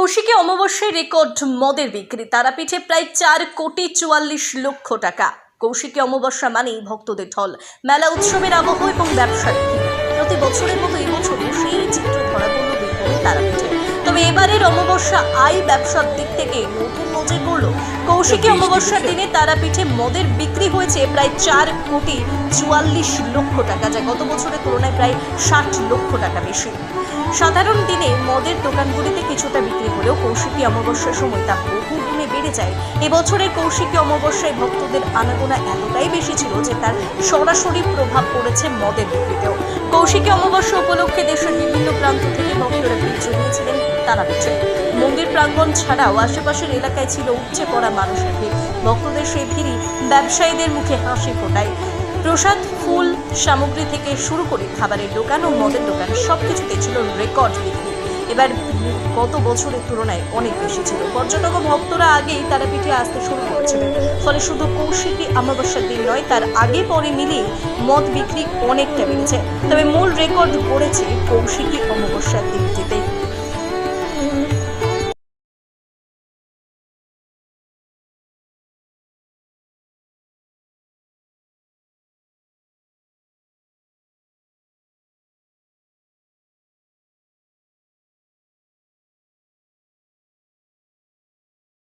কৌশিকী অমাবস্যায় রেকর্ড মদের বিক্রি। তারাপীঠে প্রায় চার কোটি চুয়াল্লিশ লক্ষ টাকা। কৌশিকী অমাবস্যা মানেই ভক্তদের ঢল। মেলা উৎসবের আবহ এবং ব্যবসার প্রতি বছরের মতো এবছরও অমাবস্যা আয় ব্যবসার দিক থেকে নতুন নজর পড়ল। কৌশিকী অমাবস্যার দিনে তারাপীঠে মদের বিক্রি হয়েছে প্রায় চার কোটি চুয়াল্লিশ লক্ষ টাকা যা গত বছরের তুলনায় প্রায় ষাট লক্ষ টাকা বেশি। সাধারণ দিনে মদের দোকানগুলিতে কিছুটা বিক্রি হলেও কৌশিকী অমাবস্যার সময় তা বহু বেড়ে যায়। এবছরের কৌশিকী অমাবস্যায় ভক্তদের আনাগোনা এতটাই বেশি ছিল যে তার সরাসরি প্রভাব পড়েছে মদের বিক্রিতেও। কৌশিকী অমাবস্যা উপলক্ষে দেশের বিভিন্ন প্রান্ত থেকে ভক্তরা ভিড় জমিয়েছিলেন তারা পিঠে মন্দির প্রাঙ্গণ ছাড়াও আশেপাশের এলাকায় ছিল উপচে পড়া মানুষের ভিড়। ভক্তদের সেই ভিড়ই ব্যবসায়ীদের মুখে হাসি ফোটায়। প্রসাদ, ফুল, সামগ্রী থেকে শুরু করে খাবারের দোকান ও মদের দোকান সবকিছুতে ছিল রেকর্ড বিক্রি। এবার গত বছরের তুলনায় অনেক বেশি ছিল। পর্যটক ও ভক্তরা আগেই তারাপীঠে আসতে শুরু করেছিলেন। ফলে শুধু কৌশিকী অমাবস্যার দিন নয়, তার আগে পরে মিলিয়ে মদ বিক্রি অনেকটা বেড়েছে। তবে মূল রেকর্ড করেছে কৌশিকী অমাবস্যার দিনটিতে